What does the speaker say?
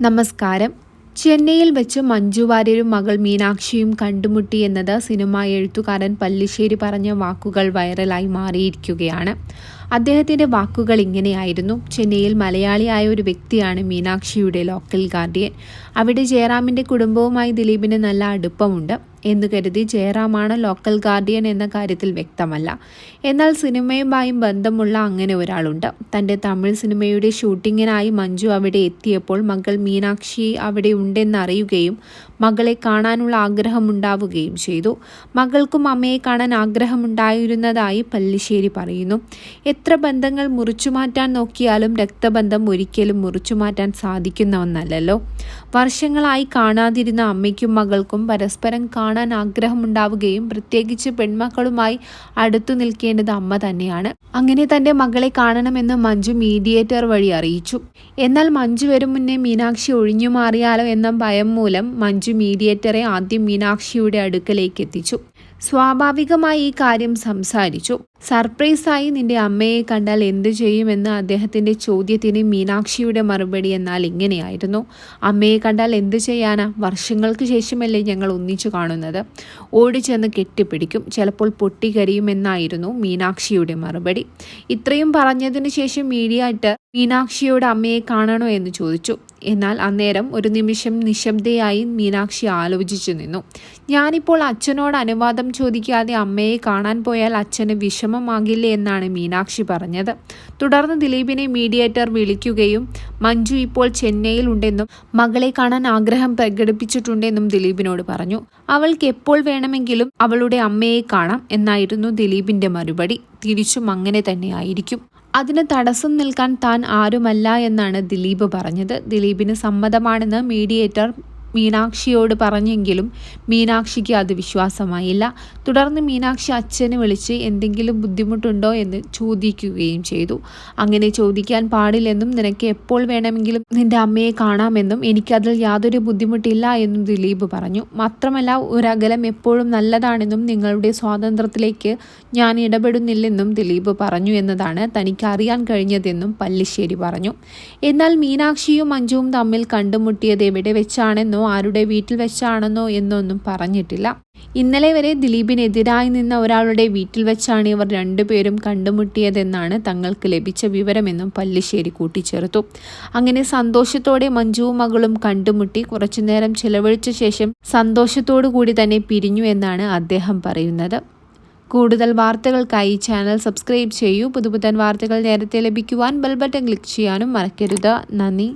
നമസ്കാരം. ചെന്നൈയിൽ വെച്ച് മഞ്ജു വാര്യരും മകൾ മീനാക്ഷിയും കണ്ടുമുട്ടി എന്നത് സിനിമാ എഴുത്തുകാരൻ പല്ലിശ്ശേരി പറഞ്ഞ വാക്കുകൾ വൈറലായി മാറിയിരിക്കുകയാണ്. അദ്ദേഹത്തിന്റെ വാക്കുകൾ ഇങ്ങനെയായിരുന്നു. ചെന്നൈയിൽ മലയാളിയായ ഒരു വ്യക്തിയാണ് മീനാക്ഷിയുടെ ലോക്കൽ ഗാർഡിയൻ. അവിടെ ജയറാമിന്റെ കുടുംബവുമായി ദിലീപിന് നല്ല അടുപ്പമുണ്ട്. എന്ന് കരുതി ജയറാമാണ് ലോക്കൽ ഗാർഡിയൻ എന്ന കാര്യത്തിൽ വ്യക്തമല്ല. എന്നാൽ സിനിമയുമായി ബന്ധമുള്ള അങ്ങനെ ഒരാളുണ്ട്. തന്റെ തമിഴ് സിനിമയുടെ ഷൂട്ടിങ്ങിനായി മഞ്ജു അവിടെ എത്തിയപ്പോൾ മകൾ മീനാക്ഷി അവിടെ ഉണ്ടെന്നറിയുകയും മകളെ കാണാനുള്ള ആഗ്രഹമുണ്ടാവുകയും ചെയ്തു. മകൾക്കും അമ്മയെ കാണാൻ ആഗ്രഹമുണ്ടായിരുന്നതായി പല്ലിശ്ശേരി പറയുന്നു. എത്ര ബന്ധങ്ങൾ മുറിച്ചുമാറ്റാൻ നോക്കിയാലും രക്തബന്ധം ഒരിക്കലും മുറിച്ചുമാറ്റാൻ സാധിക്കുന്ന ഒന്നല്ലല്ലോ. വർഷങ്ങളായി കാണാതിരുന്ന അമ്മയ്ക്കും മകൾക്കും പരസ്പരം കാണാൻ ആഗ്രഹമുണ്ടാവുകയും പ്രത്യേകിച്ച് പെൺമക്കളുമായി അടുത്തു നിൽക്കേണ്ടത് അമ്മ തന്നെയാണ്. അങ്ങനെ തന്റെ മകളെ കാണണമെന്ന് മഞ്ജു മീഡിയേറ്റർ വഴി അറിയിച്ചു. എന്നാൽ മഞ്ജു വരും മുന്നേ മീനാക്ഷി ഒഴിഞ്ഞു മാറിയാലോ എന്ന ഭയം മൂലം മഞ്ജു മീഡിയേറ്ററെ ആദ്യം മീനാക്ഷിയുടെ അടുക്കലേക്ക് എത്തിച്ചു. സ്വാഭാവികമായി ഈ കാര്യം സംസാരിച്ചു. സർപ്രൈസായി നിന്റെ അമ്മയെ കണ്ടാൽ എന്തു ചെയ്യുമെന്ന് അദ്ദേഹത്തിന്റെ ചോദ്യത്തിന് മീനാക്ഷിയുടെ മറുപടി എന്നാൽ ഇങ്ങനെയായിരുന്നു. അമ്മയെ കണ്ടാൽ എന്തു ചെയ്യാനാ? വർഷങ്ങൾക്ക് ശേഷമല്ലേ ഞങ്ങൾ ഒന്നിച്ചു കാണുന്നത്? ഓടിച്ചെന്ന് കെട്ടിപ്പിടിക്കും. ചിലപ്പോൾ പൊട്ടിക്കരിയുമെന്നായിരുന്നു മീനാക്ഷിയുടെ മറുപടി. ഇത്രയും പറഞ്ഞതിന് ശേഷം മീഡിയ ഇട്ട് മീനാക്ഷിയോട് അമ്മയെ കാണണോ എന്ന് ചോദിച്ചു. എന്നാൽ അന്നേരം ഒരു നിമിഷം നിശബ്ദയായി മീനാക്ഷി ആലോചിച്ചു നിന്നു. ഞാനിപ്പോൾ അച്ഛനോട് അനുവാദം ചോദിക്കാതെ അമ്മയെ കാണാൻ പോയാൽ അച്ഛന് വിഷമമാകില്ലേ എന്നാണ് മീനാക്ഷി പറഞ്ഞത്. തുടർന്ന് ദിലീപിനെ മീഡിയേറ്റർ വിളിക്കുകയും മഞ്ജു ഇപ്പോൾ ചെന്നൈയിൽ ഉണ്ടെന്നും മകളെ കാണാൻ ആഗ്രഹം പ്രകടിപ്പിച്ചിട്ടുണ്ടെന്നും ദിലീപിനോട് പറഞ്ഞു. അവൾക്ക് എപ്പോൾ വേണമെങ്കിലും അവളുടെ അമ്മയെ കാണാം എന്നായിരുന്നു ദിലീപിന്റെ മറുപടി. തിരിച്ചും അങ്ങനെ തന്നെയായിരിക്കും അതിന് തടസ്സം നിൽക്കാൻ താൻ ആരുമല്ല എന്നാണ് ദിലീപ് പറഞ്ഞത്. ദിലീപിന് സമ്മതമാണെന്ന് മീഡിയേറ്റർ മീനാക്ഷിയോട് പറഞ്ഞെങ്കിലും മീനാക്ഷിക്ക് അത് വിശ്വാസമായില്ല. തുടർന്ന് മീനാക്ഷി അച്ഛനെ വിളിച്ച് എന്തെങ്കിലും ബുദ്ധിമുട്ടുണ്ടോ എന്ന് ചോദിക്കുകയും ചെയ്തു. അങ്ങനെ ചോദിക്കാൻ പാടില്ലെന്നും നിനക്ക് എപ്പോൾ വേണമെങ്കിലും നിന്റെ അമ്മയെ കാണാമെന്നും എനിക്കതിൽ യാതൊരു ബുദ്ധിമുട്ടില്ല എന്നും ദിലീപ് പറഞ്ഞു. മാത്രമല്ല ഒരകലം എപ്പോഴും നല്ലതാണെന്നും നിങ്ങളുടെ സ്വാതന്ത്ര്യത്തിലേക്ക് ഞാൻ ഇടപെടുന്നില്ലെന്നും ദിലീപ് പറഞ്ഞു എന്നതാണ് തനിക്ക് അറിയാൻ കഴിഞ്ഞതെന്നും പല്ലിശ്ശേരി പറഞ്ഞു. എന്നാൽ മീനാക്ഷിയും മഞ്ജുവും തമ്മിൽ കണ്ടുമുട്ടിയത് എവിടെ വെച്ചാണെന്നും ആരുടെ വീട്ടിൽ വെച്ചാണെന്നോ എന്നൊന്നും പറഞ്ഞിട്ടില്ല. ഇന്നലെ വരെ ദിലീപിനെതിരായി നിന്ന ഒരാളുടെ വീട്ടിൽ വെച്ചാണ് ഇവർ രണ്ടുപേരും കണ്ടുമുട്ടിയതെന്നാണ് തങ്ങൾക്ക് ലഭിച്ച വിവരമെന്നും പല്ലിശ്ശേരി കൂട്ടിച്ചേർത്തു. അങ്ങനെ സന്തോഷത്തോടെ മഞ്ജുവും മകളും കണ്ടുമുട്ടി കുറച്ചുനേരം ചെലവഴിച്ച ശേഷം സന്തോഷത്തോടു കൂടി തന്നെ പിരിഞ്ഞു എന്നാണ് അദ്ദേഹം പറയുന്നത്. കൂടുതൽ വാർത്തകൾക്കായി ചാനൽ സബ്സ്ക്രൈബ് ചെയ്യൂ. പുതുപുത്തൻ വാർത്തകൾ നേരത്തെ ലഭിക്കുവാൻ ബെൽബട്ടൺ ക്ലിക്ക് ചെയ്യാനും മറക്കരുത്. നന്ദി.